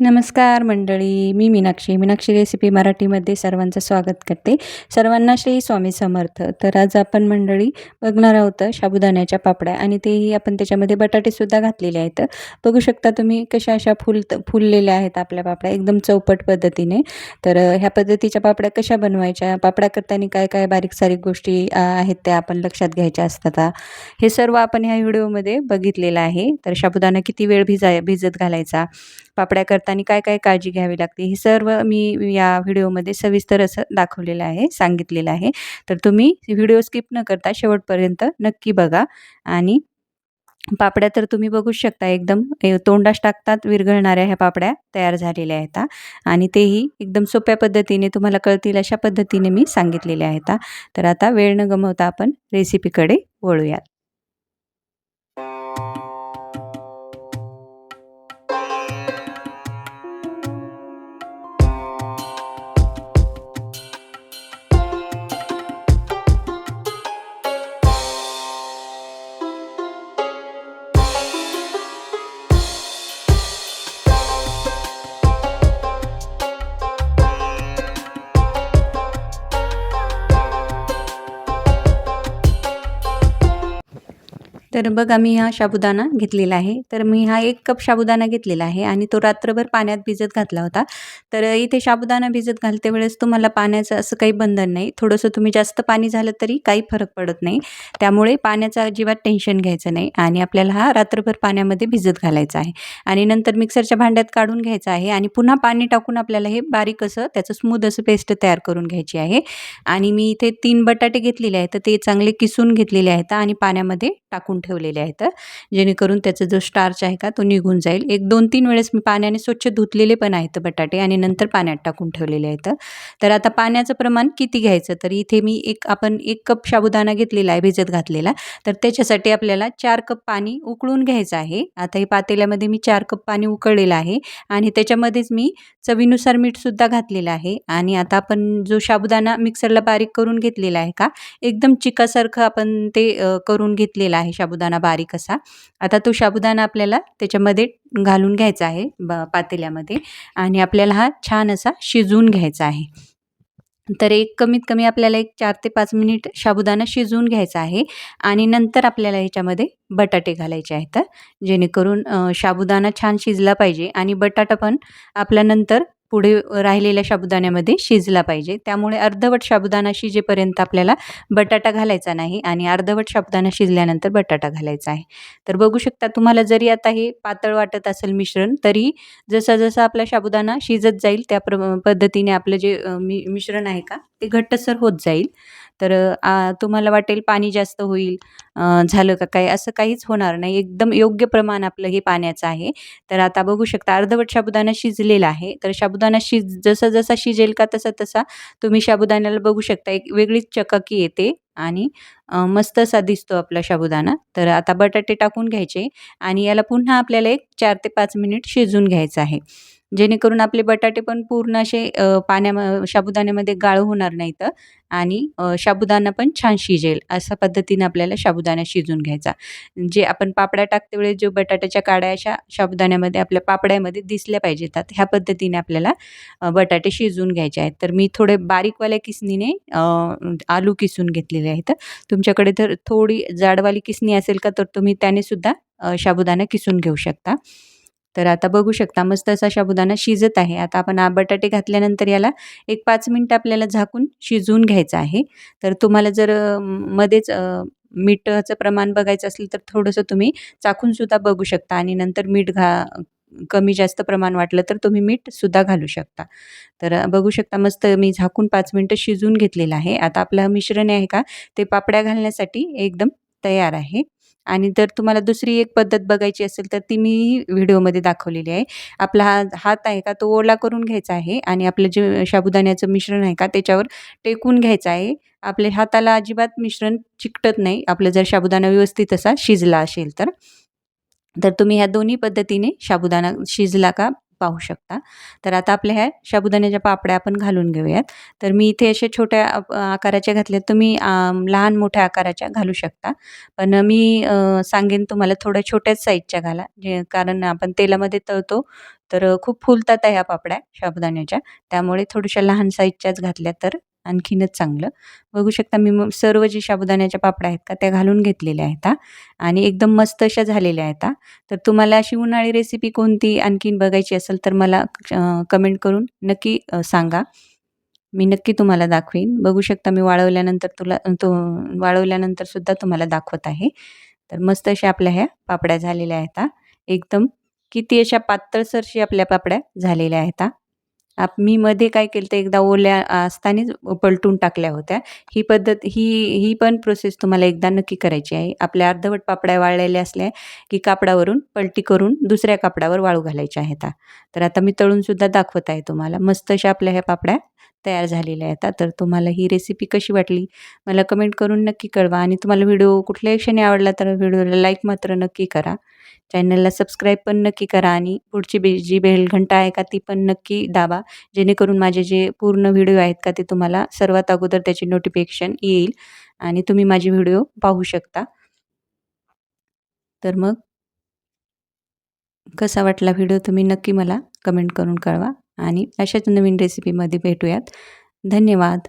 नमस्कार मंडळी मी मीनाक्षी. मीनाक्षी रेसिपी मराठीमध्ये सर्वांचं स्वागत करते. सर्वांना श्री स्वामी समर्थ. तर आज आपण मंडळी बघणार आहोत साबुदाण्याच्या पापड्या आणि तेही आपण त्याच्यामध्ये बटाटेसुद्धा घातलेले आहेत. बघू शकता तुम्ही कशा अशा फुल फुललेल्या आहेत आपल्या पापड्या. एकदम चौपट पद्धतीने. तर ह्या पद्धतीच्या पापड्या कशा बनवायच्या? पापड्या करताना काय काय बारीक सारीक गोष्टी आहेत त्या आपण लक्षात घ्यायच्या असतात. हे सर्व आपण ह्या व्हिडिओमध्ये बघितलेलं आहे. तर साबुदाणा किती वेळ भिजा भिजत घालायचा? पापड्या करताना काय काय काळजी घ्यावी लागते हे सर्व मी या व्हिडिओमध्ये सविस्तर असं दाखवलेलं आहे सांगितलेलं आहे. तर तुम्ही व्हिडिओ स्किप न करता शेवटपर्यंत नक्की बघा आणि पापड्या तर तुम्ही बघू शकता एकदम तोंडास टाकतात विरघळणाऱ्या ह्या पापड्या तयार झालेल्या आहेत आणि तेही एकदम सोप्या पद्धतीने तुम्हाला कळतील अशा पद्धतीने मी सांगितलेले आहेत तर आता वेळ न गमवता आपण रेसिपीकडे वळूयात. तर बघा मी हा साबुदाणा घेतलेला आहे. तर मी हा एक कप साबुदाणा घेतलेला आहे आणि तो रात्रभर पाण्यात भिजत घातला होता. तर इथे साबुदाणा भिजत घालते वेळेस तुम्हाला पाण्याचं असं काही बंधन नाही. थोडंसं तुम्ही जास्त पाणी झालं तरी काही फरक पडत नाही. त्यामुळे पाण्याचं अजिबात टेन्शन घ्यायचं नाही आणि आपल्याला हा रात्रभर पाण्यामध्ये भिजत घालायचा आहे. आणि नंतर मिक्सरच्या भांड्यात काढून घ्यायचं आहे आणि पुन्हा पाणी टाकून आपल्याला हे बारीक असं त्याचं स्मूद असं पेस्ट तयार करून घ्यायची आहे. आणि मी इथे तीन बटाटे घेतलेले आहेत. तर ते चांगले किसून घेतलेले आहेत आणि पाण्यामध्ये टाकून ठेवलेले आहेत जेणेकरून त्याचा जो स्टार्च आहे का तो निघून जाईल. एक दोन तीन वेळेस मी पाण्याने स्वच्छ धुतलेले पण आहेत बटाटे आणि नंतर पाण्यात टाकून ठेवलेले आहेत. तर आता पाण्याचं प्रमाण किती घ्यायचं? तर इथे मी एक आपण एक कप साबुदाणा घेतलेला आहे भिजत घातलेला. तर त्याच्यासाठी आपल्याला चार कप पाणी उकळून घ्यायचं आहे. आता हे पातेल्यामध्ये मी चार कप पाणी उकळलेलं आहे आणि त्याच्यामध्येच मी चवीनुसार मीठसुद्धा घातलेलं आहे. आणि आता आपण जो साबुदाणा मिक्सरला बारीक करून घेतलेला आहे का एकदम चिकासारखं आपण ते करून घेतलेलं आहे साबुदाणा बारीक असा. आता तो साबुदाणा आपल्याला त्याच्यामध्ये घालून घ्यायचा आहे ब पातेल्यामध्ये. आणि आपल्याला हा छान असा शिजवून घ्यायचा आहे. तर एक कमीत कमी आपल्याला एक चार ते पाच मिनिट साबुदाणा शिजवून घ्यायचा आहे. आणि नंतर आपल्याला ह्याच्यामध्ये बटाटे घालायचे आहेत. जेणेकरून साबुदाणा छान शिजला पाहिजे. आणि बटाटा पण आपल्यानंतर पुढे राहिलेल्या साबुदाण्यामध्ये शिजला पाहिजे. त्यामुळे अर्धवट साबुदाणा शिजेपर्यंत आपल्याला बटाटा घालायचा नाही आणि अर्धवट साबुदाणा शिजल्यानंतर बटाटा घालायचा आहे. तर बघू शकता तुम्हाला जरी आता हे पातळ वाटत असेल मिश्रण तरी जसं जसं आपला साबुदाणा शिजत जाईल त्या प्र पद्धतीने आपलं जे मिश्रण आहे का ते घट्टसर होत जाईल. तर तुम्हाला वाटेल पाणी जास्त होईल झालं का काय असं काहीच होणार नाही. एकदम योग्य प्रमाण आपलं हे पाण्याचं आहे. तर आता बघू शकता अर्धवट साबुदाणा शिजलेला आहे. तर साबुदाणा शिज जसा जसा शिजेल का तसा तसा तुम्ही साबुदाण्याला बघू शकता एक वेगळीच चकाकी येते आणि मस्त असा दिसतो आपला साबुदाणा तर आता बटाटे टाकून घ्यायचे आणि याला पुन्हा आपल्याला एक चार ते पाच मिनिट शिजून घ्यायचं आहे. जेणेकरून आपले बटाटे पण पूर्ण असे पाण्या साबुदाण्यामध्ये गाळ होणार नाहीत आणि साबुदाणा पण छान शिजेल अशा पद्धतीने आपल्याला साबुदाणा शिजून घ्यायचा. जे आपण पापड्या टाकते वेळेस जो बटाट्याच्या काड्या अशा साबुदाण्यामध्ये आपल्या पापड्यामध्ये दिसल्या पाहिजेत ह्या पद्धतीने आपल्याला बटाटे शिजवून घ्यायचे आहेत. तर मी थोडे बारीकवाल्या किसनीने आलू किसून घेतलेले आहेत. तुमच्याकडे तर थोडी जाडवाली किसणी असेल का तर तुम्ही त्याने सुद्धा साबुदाणा किसून घेऊ शकता. तर आता बघू शकता मस्त असा शाबुदाना शिजत आहे. आता आपण बटाटे घातल्यानंतर याला एक पाच मिनटं आपल्याला झाकून शिजवून घ्यायचं आहे. तर तुम्हाला जर मध्येच मीठाचं प्रमाण बघायचं असेल तर थोडंसं तुम्ही चाखूनसुद्धा बघू शकता आणि नंतर मीठ घा कमी जास्त प्रमाण वाटलं तर तुम्ही मीठसुद्धा घालू शकता. तर बघू शकता मस्त मी झाकून पाच मिनटं शिजवून घेतलेलं आहे. आता आपलं मिश्रण आहे का ते पापड्या घालण्यासाठी एकदम तयार आहे. आणि जर तुम्हाला दुसरी एक पद्धत बघायची असेल तर ती मी व्हिडिओमध्ये दाखवलेली आहे. आपला हा हात आहे का तो ओला करून घ्यायचा आहे आणि आपलं जे साबुदाण्याचं मिश्रण आहे का त्याच्यावर टेकून घ्यायचं आहे. आपल्या हाताला अजिबात मिश्रण चिकटत नाही. आपलं जर साबुदाणा व्यवस्थित असा शिजला असेल तर. तर तुम्ही ह्या दोन्ही पद्धतीने साबुदाणा शिजला का पाहू शकता. तर आता आपल्या ह्या साबुदाण्याच्या पापड्या आपण घालून घेऊयात. तर मी इथे असे छोट्या आकाराच्या घातल्या तुम्ही लहान मोठ्या आकाराच्या घालू शकता. पण मी सांगेन तुम्हाला थोड्या छोट्याच साईजच्या घाला. जे कारण आपण तेलामध्ये तळतो. तर खूप फुलतात ह्या पापड्या साबुदाण्याच्या त्यामुळे थोड्याशा लहान साईजच्याच घातल्या तर आणखीनच चांगलं. बघू शकता मी मग सर्व जे साबुदाण्याच्या पापड्या आहेत का त्या घालून घेतलेल्या आहेत आणि एकदम मस्त अशा झालेल्या आहेत तर तुम्हाला अशी उन्हाळी रेसिपी कोणती आणखीन बघायची असेल तर मला कमेंट करून नक्की सांगा. मी नक्की तुम्हाला दाखवीन. बघू शकता मी वाळवल्यानंतर तुला तो वाळवल्यानंतर सुद्धा तुम्हाला दाखवत आहे. तर मस्त अशा आपल्या ह्या पापड्या झालेल्या आहेत एकदम किती अशा पातळसरशी आपल्या पापड्या झालेल्या आहेत आप मी मध्ये काय केलं तर एकदा ओल्या असतानाच पलटून टाकल्या होत्या. ही पद्धत ही ही पण प्रोसेस तुम्हाला एकदा नक्की करायची आहे. आपल्या अर्धवट पापड्या वाळलेल्या असल्या की कापडावरून पलटी करून दुसऱ्या कापडावर वाळू घालायच्या आहेत. तर आता मी तळूनसुद्धा दाखवत आहे तुम्हाला. मस्त अशा आपल्या ह्या पापड्या. तयार झालेल्या आहेत. तर तुम्हाला ही रेसिपी कशी वाटली? मला कमेंट करून नक्की कळवा आणि तुम्हाला व्हिडिओ कुठल्याही क्षणी आवडला तर व्हिडिओला लाईक मात्र नक्की करा. चॅनलला सबस्क्राईब पण नक्की करा आणि पुढची बे जी बेल घंटा आहे का ती पण नक्की दाबा. जेणेकरून माझे जे पूर्ण व्हिडिओ आहेत का ते तुम्हाला सर्वात अगोदर त्याची नोटिफिकेशन येईल आणि तुम्ही माझे व्हिडिओ पाहू शकता. तर मग कसा वाटला व्हिडिओ तुम्ही नक्की मला कमेंट करून कळवा. आणि अशाच नवीन रेसिपीमध्ये भेटूयात. धन्यवाद.